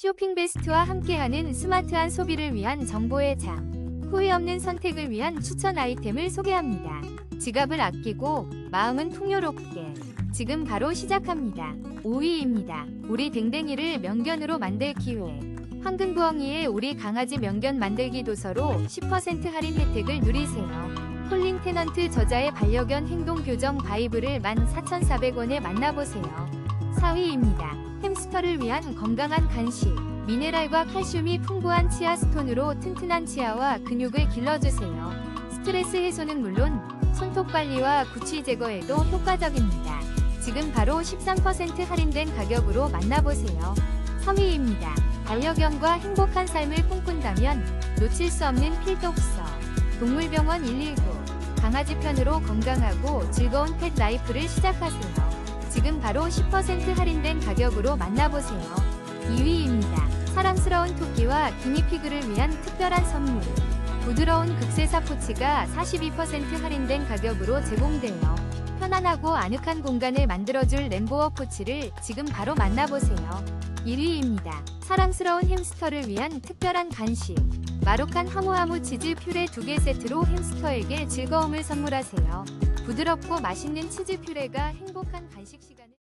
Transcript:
쇼핑 베스트와 함께하는 스마트한 소비를 위한 정보의 장. 후회 없는 선택을 위한 추천 아이템을 소개합니다. 지갑을 아끼고 마음은 풍요롭게. 지금 바로 시작합니다. 5위입니다. 우리 댕댕이를 명견으로 만들 기회. 황금부엉이의 우리 강아지 명견 만들기 도서로 10% 할인 혜택을 누리세요. 폴링 테넌트 저자의 반려견 행동 교정 바이블을 14,400원에 만나보세요. 4위입니다. 햄스터를 위한 건강한 간식. 미네랄과 칼슘이 풍부한 치아 스톤으로 튼튼한 치아와 근육을 길러주세요. 스트레스 해소는 물론 손톱 관리와 구취 제거에도 효과적입니다. 지금 바로 13% 할인된 가격으로 만나보세요. 3위입니다. 반려견과 행복한 삶을 꿈꾼다면 놓칠 수 없는 필독서. 동물병원 119. 강아지 편으로 건강하고 즐거운 펫 라이프를 시작하세요. 지금 바로 10% 할인된 가격으로 만나보세요. 2위입니다. 사랑스러운 토끼와 기니피그를 위한 특별한 선물. 부드러운 극세사 포치가 42% 할인된 가격으로 제공돼요. 편안하고 아늑한 공간을 만들어줄 램보어 포치를 지금 바로 만나보세요. 1위입니다. 사랑스러운 햄스터를 위한 특별한 간식. 마록한 하모하모 치즈 퓨레 2개 세트로 햄스터에게 즐거움을 선물하세요. 부드럽고 맛있는 치즈 퓨레가 행복한 간식 시간을